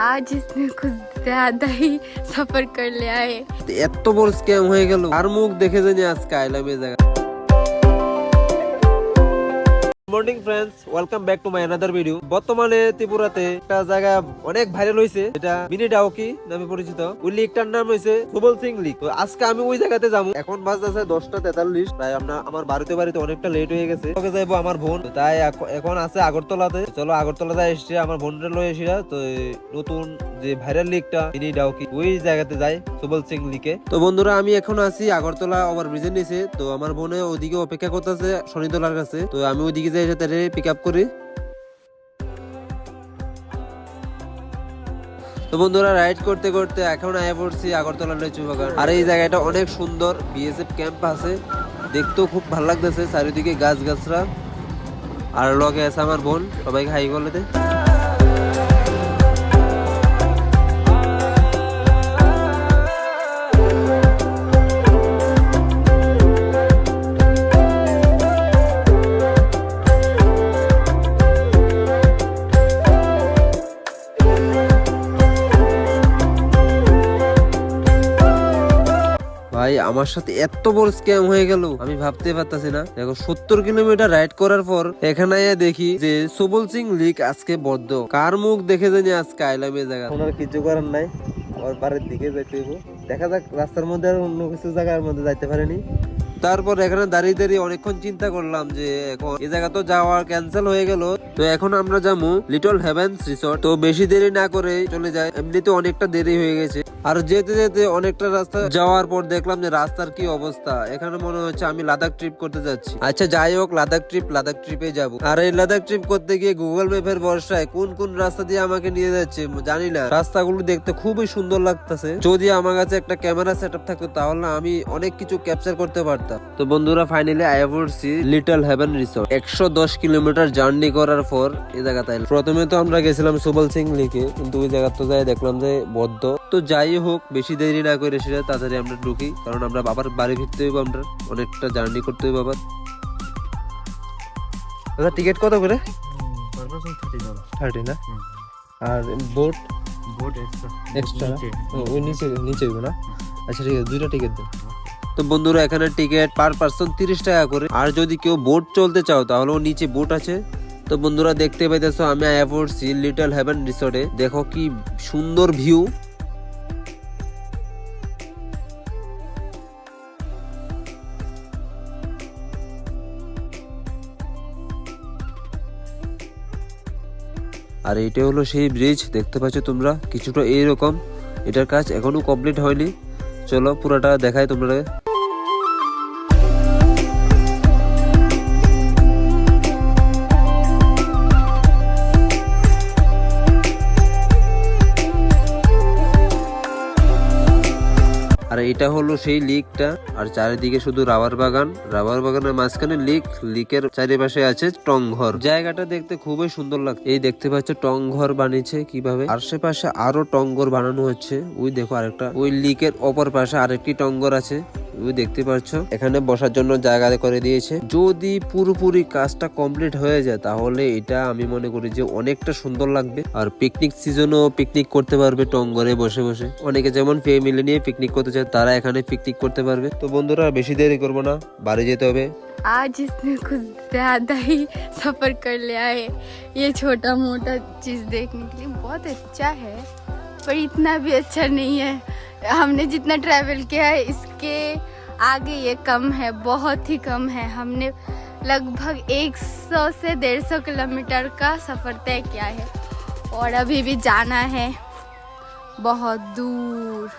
आज इसने कुछ ज्यादा ही सफर कर लिया है এত বড় স্ক্যাম হয়ে গেল আর মুখ দেখে জানি আজকে আইলাম এই জায়গা morning friends welcome back to my another video বর্তমানে ত্রিপুরাতে একটা জায়গা অনেক ভাইরাল হয়েছে এটা মিনি ডাউকি নামে পরিচিত। ওই লিগটার নাম হয়েছে সুবল সিং লিগ তো আজকে আমি ওই জায়গাতে যাব। এখন বাজতেছে দশটা তেতাল্লিশ, তাই আমরা আমার বাড়িতে বাড়িতে অনেকটা লেট হয়ে গেছে। ওকে যাইবো আমার বোন? তাই এখন আছে আগরতলাতে। চলো আগরতলাতে এসছি আমার বোনটা লয়ে এসিরা তো নতুন যে ভাইরাল লিগটা মিনি ডাউকি ওই জায়গাতে যাই সুবল সিং লিগে তো বন্ধুরা, আমি এখন আছি আগরতলা ওভার ব্রিজের নিচে। তো আমার বোনে ওদিকে অপেক্ষা করতেছে শনিতলার কাছে। তো আমি ওইদিকে যাই তাদের পিক আপ করি। তো বন্ধুরা রাইড করতে করতে এখন আয় পড়ছি আগরতলা লিচু বাগান আর এই জায়গাটা অনেক সুন্দর বিএসএফ ক্যাম্প আছে। দেখতেও খুব ভালো লাগতেছে, চারিদিকে গাছ গাছরা আর লগে আছে আমার বোন, সবাইকে হাই বলে আমার সাথে এত বড় স্ক্যাম হয়ে গেল। আমি ভাবতে পারতাছি না। দেখো, সত্তর কিলোমিটার রাইড করার পর এখানে দেখি যে সুবল সিং লিক আজকে বদ্ধ। কার মুখ দেখে জানি আজকে আইলাম এই জায়গা ওনার কিছু করার নাই। ওর বাড়ির দিকে যাইতে দেখা যাক, রাস্তার মধ্যে আর অন্য কিছু জায়গার মধ্যে যাইতে পারেনি। তারপর এখানে দাঁড়িয়ে দাঁড়িয়ে অনেকক্ষণ চিন্তা করলাম যে এখন এই জায়গা তো যাওয়ার ক্যান্সেল হয়ে গেল। তো এখন আমরা যাব লিটল হেভেন্স রিসর্ট তো বেশি দেরি না করে চলে যায় এমনিতে অনেকটা দেরি হয়ে গেছে। আর যেতে যেতে অনেকটা রাস্তা যাওয়ার পর দেখলাম যে রাস্তার কি অবস্থা। এখানে মনে হচ্ছে আমি লাদাখ ট্রিপ করতে যাচ্ছি। আচ্ছা যাই হোক লাদাখ ট্রিপ লাদাখ ট্রিপে যাব। আর এই লাদাখ ট্রিপ করতে গিয়ে গুগল ম্যাপের ভরসায় কোন কোন রাস্তা দিয়ে আমাকে নিয়ে যাচ্ছে জানি না। রাস্তাগুলো দেখতে খুবই সুন্দর লাগতেছে। যদি আমার কাছে একটা ক্যামেরা সেটআপ থাকতো, তাহলে আমি অনেক কিছু ক্যাপচার করতে পারতাম। তো বন্ধুরা ফাইনালি আয়া পড়ছি লিটল হেভেন রিসর্ট একশো দশ কিলোমিটার জার্নি করার পর এই জায়গাতে প্রথমে তো আমরা গেছিলাম সুবল সিং লিখে কিন্তু ওই জায়গা তো যাই দেখলাম যে বদ্ধ। তো যাই হোক বেশি দেরি না করে সেটা তাড়াতাড়ি আমরা ঢুকি কারণ আমরা বাবার বাড়ি ফিরতে হইব আমরা। অনেকটা জার্নি করতে হইব আবার। দাদা টিকিট কত করে? থার্টি না। আর বোট বোট এক্সট্রা ওই নিচে নিচে হইব না? আচ্ছা ঠিক আছে দুইটা টিকিট দেন। তো বন্ধুরা, এখানে টিকিট পার পার্সন তিরিশ টাকা করে। আর যদি কেউ বোট চলতে চাও, তাহলে নিচে বোট আছে। তো বন্ধুরা, দেখতে পাইতেছো আমি পড়ছি লিটল হেভেন রিসোর্টে দেখো কি সুন্দর ভিউ আর এটা হলো সেই ব্রিজ দেখতে পাচ্ছ তোমরা? কিছুটা এইরকম। এটার কাজ এখনও কমপ্লিট হয়নি। চলো পুরোটা দেখায় তোমরা আর এটা হলো সেই লিকটা আর চারিদিকে শুধু রাবার বাগান। রাবার বাগানের মাঝখানে লিক লিকের চারিপাশে আছে টং ঘর। জায়গাটা দেখতে খুবই সুন্দর লাগছে। এই দেখতে পাচ্ছ টং ঘর বানিয়েছে কীভাবে? আশেপাশে আরও টং ঘর বানানো হচ্ছে। ওই দেখো আরেকটা। ওই লিকের অপর পাশে আরেকটি টং ঘর আছে। দেখতে পাচ্ছ এখানে বসার জন্য জায়গা করে দিয়েছে যদি পুরোপুরি কাজটা কমপ্লিট হয়ে যায় তাহলে এটা আমি মনে করি যে অনেকটা সুন্দর লাগবে আর পিকনিক সিজনও পিকনিক করতে পারবে টঙ্গরে বসে বসে অনেকে যেমন ফ্যামিলি নিয়ে পিকনিক করতে চায় তারা এখানে পিকনিক করতে পারবে তো বন্ধুরা বেশি দেরি করবো না বাড়ি যেতে হবে आज इसने कुछ ज्यादा ही सफर कर लिया है ये छोटा मोटा चीज देखने के लिए बहुत अच्छा है पर इतना भी अच्छा नहीं है। हमने जितना ट्रैवल किया है, इसके आगे ये कम है, बहुत ही कम है। हमने लगभग 100 से 150 किलोमीटर का सफ़र तय किया है और अभी भी जाना है बहुत दूर।